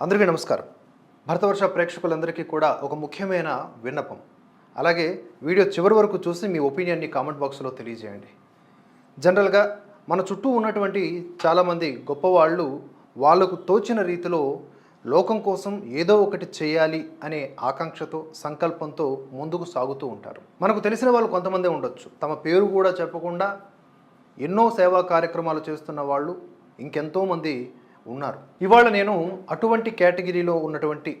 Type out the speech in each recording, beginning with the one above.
అందరికీ నమస్కారం. భరతవర్ష ప్రేక్షకులందరికీ కూడా ఒక ముఖ్యమైన విన్నపం. అలాగే వీడియో చివరి వరకు చూసి మీ ఒపీనియన్ని కామెంట్ బాక్స్లో తెలియజేయండి. జనరల్గా మన చుట్టూ ఉన్నటువంటి చాలామంది గొప్పవాళ్ళు వాళ్ళకు తోచిన రీతిలో లోకం కోసం ఏదో ఒకటి చేయాలి అనే ఆకాంక్షతో సంకల్పంతో ముందుకు సాగుతూ ఉంటారు. మనకు తెలిసిన వాళ్ళు కొంతమందే ఉండొచ్చు. తమ పేరు కూడా చెప్పకుండా ఎన్నో సేవా కార్యక్రమాలు చేస్తున్న వాళ్ళు ఇంకెంతోమంది ఉన్నారు. ఇవాళ నేను అటువంటి కేటగిరీలో ఉన్నటువంటి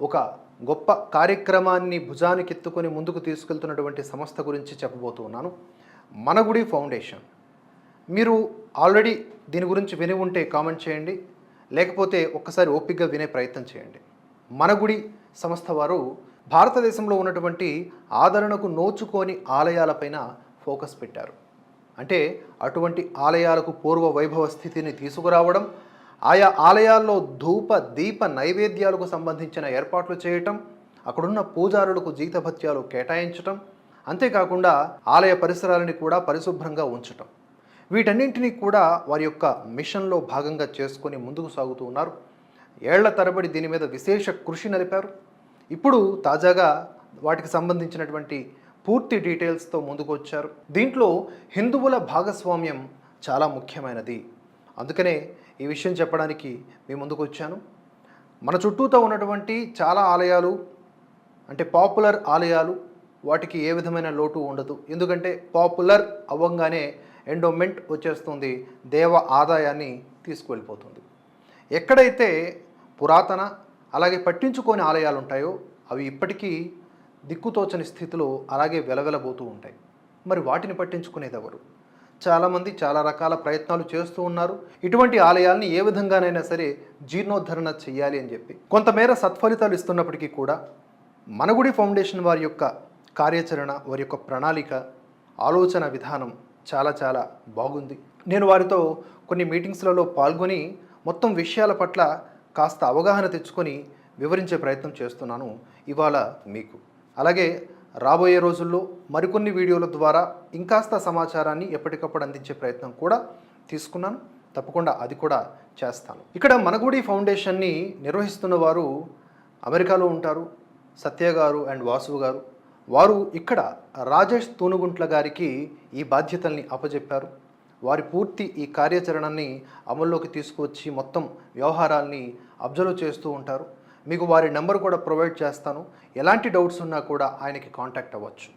ఒక గొప్ప కార్యక్రమాన్ని భుజానికెత్తుకొని ముందుకు తీసుకెళ్తున్నటువంటి సంస్థ గురించి చెప్పబోతూ ఉన్నాను. మనగుడి ఫౌండేషన్. మీరు ఆల్రెడీ దీని గురించి విని ఉంటే కామెంట్ చేయండి. లేకపోతే ఒక్కసారి ఓపికగా వినే ప్రయత్నం చేయండి. మనగుడి సంస్థ వారు భారతదేశంలో ఉన్నటువంటి ఆదరణకు నోచుకోని ఆలయాలపైన ఫోకస్ పెట్టారు. అంటే అటువంటి ఆలయాలకు పూర్వ వైభవ స్థితిని తీసుకురావడం ఆయా ఆలయాల్లో ధూప దీప నైవేద్యాలకు సంబంధించిన ఏర్పాట్లు చేయటం అక్కడున్న పూజారులకు జీతభత్యాలు కేటాయించటం అంతేకాకుండా ఆలయ పరిసరాలని కూడా పరిశుభ్రంగా ఉంచటం. వీటన్నింటినీ కూడా వారి యొక్క మిషన్లో భాగంగా చేసుకొని ముందుకు సాగుతూ ఉన్నారు. ఏళ్ళ తరబడి దీని మీద విశేష కృషి నలిపారు ఇప్పుడు తాజాగా వాటికి సంబంధించినటువంటి పూర్తి డీటెయిల్స్తో ముందుకు వచ్చారు. దీంట్లో హిందువుల భాగస్వామ్యం చాలా ముఖ్యమైనది. అందుకనే ఈ విషయం చెప్పడానికి మీ ముందుకు వచ్చాను. మన చుట్టూతో ఉన్నటువంటి చాలా ఆలయాలు అంటే పాపులర్ ఆలయాలు వాటికి ఏ విధమైన లోటు ఉండదు. ఎందుకంటే పాపులర్ అవ్వంగానే ఎండోమెంట్ వచ్చేస్తుంది దేవ ఆదాయాన్ని తీసుకువెళ్ళిపోతుంది. ఎక్కడైతే పురాతన అలాగే పట్టించుకోని ఆలయాలు ఉంటాయో అవి ఇప్పటికీ దిక్కుతోచని స్థితిలో అలాగే వెలవెలబోతూ ఉంటాయి. మరి వాటిని పట్టించుకునేది ఎవరు చాలామంది చాలా రకాల ప్రయత్నాలు చేస్తూ ఉన్నారు. ఇటువంటి ఆలయాల్ని ఏ విధంగానైనా సరే జీర్ణోద్ధరణ చేయాలి అని చెప్పి. కొంతమేర సత్ఫలితాలు ఇస్తున్నప్పటికీ కూడా మనగుడి ఫౌండేషన్ వారి యొక్క కార్యాచరణ వారి యొక్క ప్రణాళిక ఆలోచన విధానం చాలా చాలా బాగుంది. నేను వారితో కొన్ని మీటింగ్స్లలో పాల్గొని మొత్తం విషయాల పట్ల కాస్త అవగాహన తెచ్చుకొని వివరించే ప్రయత్నం చేస్తున్నాను ఇవాళ మీకు. అలాగే రాబోయే రోజుల్లో మరికొన్ని వీడియోల ద్వారా ఇంకాస్త సమాచారాన్ని ఎప్పటికప్పుడు అందించే ప్రయత్నం కూడా తీసుకున్నాను. తప్పకుండా అది కూడా చేస్తాను. ఇక్కడ మనగుడి ఫౌండేషన్ని నిర్వహిస్తున్న వారు అమెరికాలో ఉంటారు. సత్య గారు అండ్ వాసు గారు. వారు ఇక్కడ రాజేష్ తూనుగుంట్ల గారికి ఈ బాధ్యతల్ని అప్పజెప్పారు. వారి పూర్తి ఈ కార్యాచరణని అమల్లోకి తీసుకువచ్చి మొత్తం వ్యవహారాల్ని అబ్జర్వ్ చేస్తూ ఉంటారు. మీకు వారి నెంబర్ కూడా ప్రొవైడ్ చేస్తాను. ఎలాంటి డౌట్స్ ఉన్నా కూడా ఆయనకి కాంటాక్ట్ అవ్వచ్చు.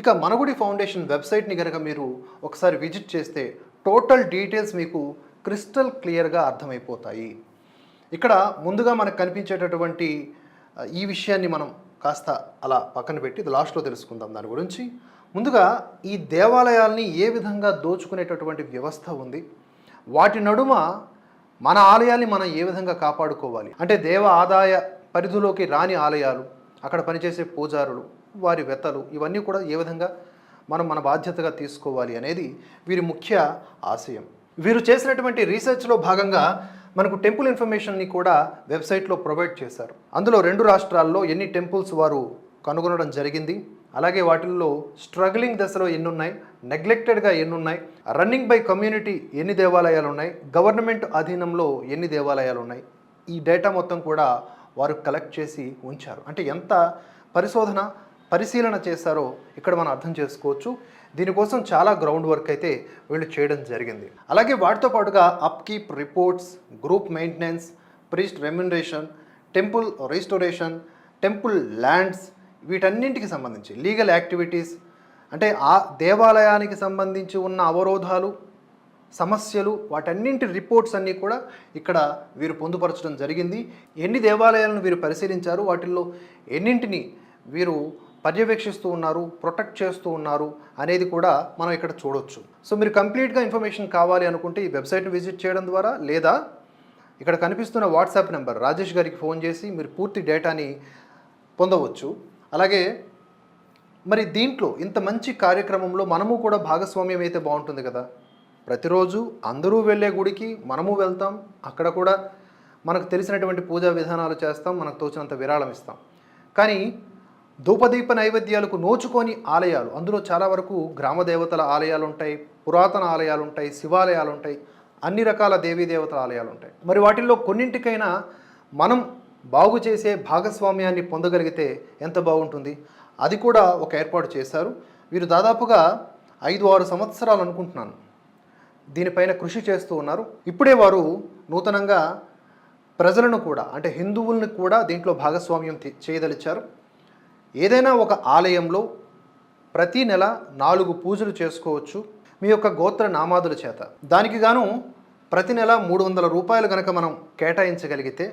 ఇక మనగుడి ఫౌండేషన్ వెబ్సైట్ని కనుక మీరు ఒకసారి విజిట్ చేస్తే టోటల్ డీటెయిల్స్ మీకు క్రిస్టల్ క్లియర్గా అర్థమైపోతాయి. ఇక్కడ ముందుగా మనకు కనిపించేటటువంటి ఈ విషయాన్ని మనం కాస్త అలా పక్కన పెట్టి ఇది లాస్ట్లో తెలుసుకుందాం దాని గురించి. ముందుగా ఈ దేవాలయాల్ని ఏ విధంగా దోచుకునేటటువంటి వ్యవస్థ ఉంది? వాటి నడుమ మన ఆలయాల్ని మనం ఏ విధంగా కాపాడుకోవాలి? అంటే దేవ ఆదాయ పరిధిలోకి రాని ఆలయాలు అక్కడ పనిచేసే పూజారులు వారి వెత్తలు ఇవన్నీ కూడా ఏ విధంగా మనం మన బాధ్యతగా తీసుకోవాలి అనేది వీరి ముఖ్య ఆశయం. వీరు చేసినటువంటి రీసెర్చ్లో భాగంగా మనకు టెంపుల్ ఇన్ఫర్మేషన్ని కూడా వెబ్సైట్లో ప్రొవైడ్ చేశారు. అందులో రెండు రాష్ట్రాల్లో ఎన్ని టెంపుల్స్ వారు కనుగొనడం జరిగింది అలాగే వాటిల్లో స్ట్రగ్లింగ్ దశలో ఎన్ని ఉన్నాయి నెగ్లెక్టెడ్గా ఎన్నున్నాయి రన్నింగ్ బై కమ్యూనిటీ ఎన్ని దేవాలయాలు ఉన్నాయి గవర్నమెంట్ అధీనంలో ఎన్ని దేవాలయాలు ఉన్నాయి ఈ డేటా మొత్తం కూడా వారు కలెక్ట్ చేసి ఉంచారు. అంటే ఎంత పరిశోధన పరిశీలన చేశారో ఇక్కడ మనం అర్థం చేసుకోవచ్చు. దీనికోసం చాలా గ్రౌండ్ వర్క్ అయితే వీళ్ళు చేయడం జరిగింది. అలాగే వాటితో పాటుగా upkeep reports group maintenance priest remuneration temple restoration temple lands వీటన్నింటికి సంబంధించి లీగల్ యాక్టివిటీస్ అంటే ఆ దేవాలయానికి సంబంధించి ఉన్న అవరోధాలు సమస్యలు వాటన్నింటి రిపోర్ట్స్ అన్నీ కూడా ఇక్కడ వీరు పొందుపరచడం జరిగింది. ఎన్ని దేవాలయాలను వీరు పరిశీలించారు వాటిల్లో ఎన్నింటిని వీరు పర్యవేక్షిస్తూ ఉన్నారు ప్రొటెక్ట్ చేస్తూ ఉన్నారు అనేది కూడా మనం ఇక్కడ చూడొచ్చు. సో మీరు కంప్లీట్గా ఇన్ఫర్మేషన్ కావాలి అనుకుంటే ఈ వెబ్సైట్ని విజిట్ చేయడం ద్వారా లేదా ఇక్కడ కనిపిస్తున్న వాట్సాప్ నెంబర్ రాజేష్ గారికి ఫోన్ చేసి మీరు పూర్తి డేటాని పొందవచ్చు. అలాగే మరి దీంట్లో ఇంత మంచి కార్యక్రమంలో మనము కూడా భాగస్వామ్యం అయితే బాగుంటుంది కదా? ప్రతిరోజు అందరూ వెళ్ళే గుడికి మనము వెళ్తాం. అక్కడ కూడా మనకు తెలిసినటువంటి పూజా విధానాలు చేస్తాం. మనకు తోచినంత విరాళం ఇస్తాం. కానీ ధూపదీప నైవేద్యాలకు నోచుకొని ఆలయాలు అందులో చాలా వరకు గ్రామ దేవతల ఆలయాలు ఉంటాయి పురాతన ఆలయాలు ఉంటాయి శివాలయాలు ఉంటాయి అన్ని రకాల దేవీ దేవతల ఆలయాలు ఉంటాయి మరి వాటిల్లో కొన్నింటికైనా మనం బాగు చేసే భాగస్వామ్యాన్ని పొందగలిగితే ఎంత బాగుంటుంది? అది కూడా ఒక ఏర్పాటు చేశారు. వీరు దాదాపుగా ఐదు ఆరు సంవత్సరాలు అనుకుంటున్నాను. దీనిపైన కృషి చేస్తూ ఉన్నారు. ఇప్పుడే వారు నూతనంగా ప్రజలను కూడా అంటే హిందువుల్ని కూడా దీంట్లో భాగస్వామ్యం చేయదలిచారు. ఏదైనా ఒక ఆలయంలో ప్రతి నెల నాలుగు పూజలు చేసుకోవచ్చు. మీ యొక్క గోత్ర నామాదుల చేత. దానికి గాను ప్రతి నెల మూడు వందల రూపాయలు కనుక మనం కేటాయించగలిగితే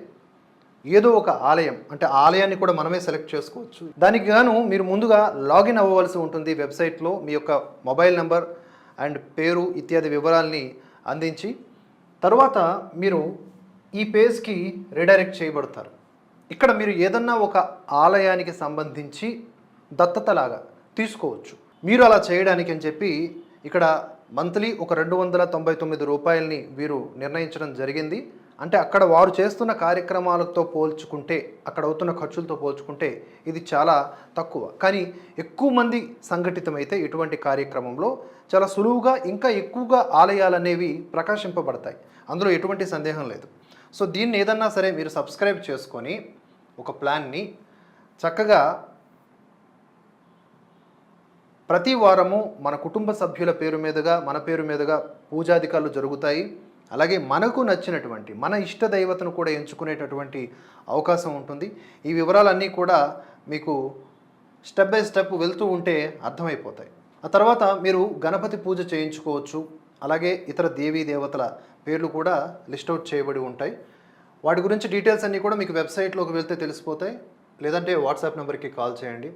ఏదో ఒక ఆలయం అంటే ఆలయాన్ని కూడా మనమే సెలెక్ట్ చేసుకోవచ్చు. దానికి గాను మీరు ముందుగా లాగిన్ అవ్వవలసి ఉంటుంది వెబ్సైట్లో మీ యొక్క మొబైల్ నెంబర్ అండ్ పేరు ఇత్యాది వివరాల్ని అందించి తర్వాత మీరు ఈ పేజ్కి రిడైరెక్ట్ చేయబడతారు. ఇక్కడ మీరు ఏదన్నా ఒక ఆలయానికి సంబంధించి దత్తతలాగా తీసుకోవచ్చు. మీరు అలా చేయడానికి అని చెప్పి ఇక్కడ మంత్లీ ఒక రెండు వందల తొంభై తొమ్మిది రూపాయలని వీరు నిర్ణయించడం జరిగింది. అంటే అక్కడ వారు చేస్తున్న కార్యక్రమాలతో పోల్చుకుంటే అక్కడ అవుతున్న ఖర్చులతో పోల్చుకుంటే ఇది చాలా తక్కువ. కానీ ఎక్కువ మంది సంఘటితమైతే ఇటువంటి కార్యక్రమంలో చాలా సులువుగా ఇంకా ఎక్కువగా ఆలయాలు అనేవి ప్రకాశింపబడతాయి. అందులో ఎటువంటి సందేహం లేదు. సో దీన్ని ఏదన్నా సరే మీరు సబ్స్క్రైబ్ చేసుకొని ఒక ప్లాన్ని చక్కగా ప్రతి వారము మన కుటుంబ సభ్యుల పేరు మీదుగా మన పేరు మీదుగా పూజాధికారులు జరుగుతాయి. అలాగే మనకు నచ్చినటువంటి మన ఇష్ట దైవతను కూడా ఎంచుకునేటటువంటి అవకాశం ఉంటుంది. ఈ వివరాలన్నీ కూడా మీకు స్టెప్ బై స్టెప్ వెళ్తూ ఉంటే అర్థమైపోతాయి. ఆ తర్వాత మీరు గణపతి పూజ చేయించుకోవచ్చు. అలాగే ఇతర దేవీ దేవతల పేర్లు కూడా లిస్ట్ అవుట్ చేయబడి ఉంటాయి. వాటి గురించి డీటెయిల్స్ అన్నీ కూడా మీకు వెబ్సైట్లోకి వెళ్తే తెలిసిపోతాయి. లేదంటే వాట్సాప్ నెంబర్కి కాల్ చేయండి.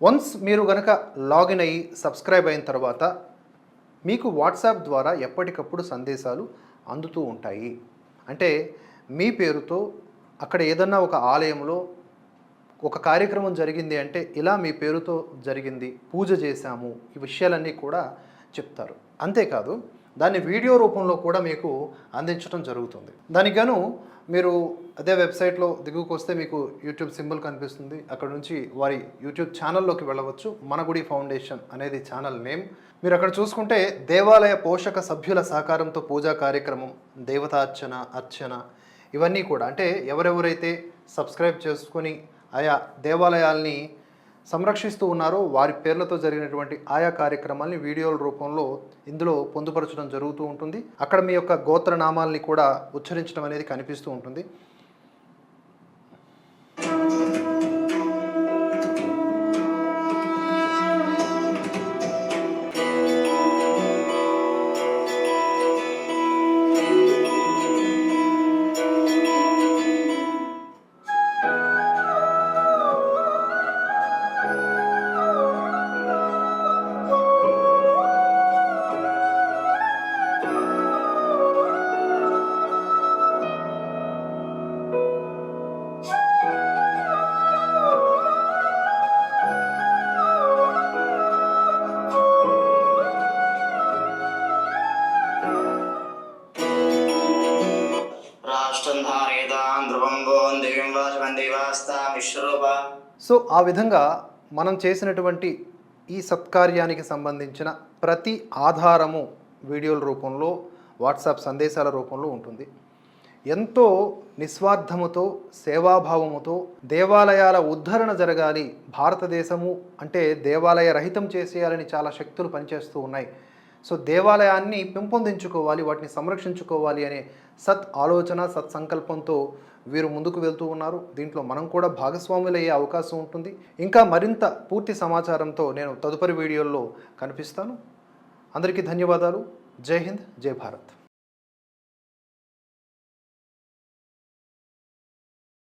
వన్స్ మీరు కనుక లాగిన్ అయ్యి సబ్స్క్రైబ్ అయిన తర్వాత మీకు వాట్సాప్ ద్వారా ఎప్పటికప్పుడు సందేశాలు అందుతూ ఉంటాయి. అంటే మీ పేరుతో అక్కడ ఏదన్నా ఒక ఆలయంలో ఒక కార్యక్రమం జరిగింది అంటే ఇలా మీ పేరుతో జరిగింది పూజ చేశాము ఈ విషయాలన్నీ కూడా చెప్తారు. అంతేకాదు దాన్ని వీడియో రూపంలో కూడా మీకు అందించడం జరుగుతుంది. దానికి గాను మీరు అదే వెబ్సైట్లో దిగువకు వస్తే మీకు యూట్యూబ్ సింబల్ కనిపిస్తుంది. అక్కడ నుంచి వారి యూట్యూబ్ ఛానల్లోకి వెళ్ళవచ్చు. మనగుడి ఫౌండేషన్ అనేది ఛానల్ నేమ్. మీరు అక్కడ చూసుకుంటే దేవాలయ పోషక సభ్యుల సహకారంతో పూజా కార్యక్రమం దేవతార్చన అర్చన ఇవన్నీ కూడా. అంటే ఎవరెవరైతే సబ్స్క్రైబ్ చేసుకొని ఆయా దేవాలయాల్ని సంరక్షిస్తూ ఉన్నారో వారి పేర్లతో జరిగినటువంటి ఆయా కార్యక్రమాల్ని వీడియోల రూపంలో ఇందులో పొందుపరచడం జరుగుతూ ఉంటుంది. అక్కడ మీ యొక్క గోత్ర నామాల్ని కూడా ఉచ్చరించడం అనేది కనిపిస్తూ ఉంటుంది. సో ఆ విధంగా మనం చేసినటువంటి ఈ సత్కార్యానికి సంబంధించిన ప్రతి ఆధారము వీడియోల రూపంలో వాట్సాప్ సందేశాల రూపంలో ఉంటుంది. ఎంతో నిస్వార్థముతో సేవాభావముతో దేవాలయాల ఉద్ధరణ జరగాలి. భారతదేశము అంటే దేవాలయ రహితం చేసేయాలని చాలా శక్తులు పనిచేస్తూ ఉన్నాయి. సో దేవాలయాన్ని పెంపొందించుకోవాలి వాటిని సంరక్షించుకోవాలి అనే సత్ ఆలోచన సత్ సంకల్పంతో వీరు ముందుకు వెళ్తూ ఉన్నారు. దీంట్లో మనం కూడా భాగస్వాములు అయ్యే అవకాశం ఉంటుంది. ఇంకా మరింత పూర్తి సమాచారంతో నేను తదుపరి వీడియోల్లో కనిపిస్తాను. అందరికీ ధన్యవాదాలు. జై హింద్ జై భారత్.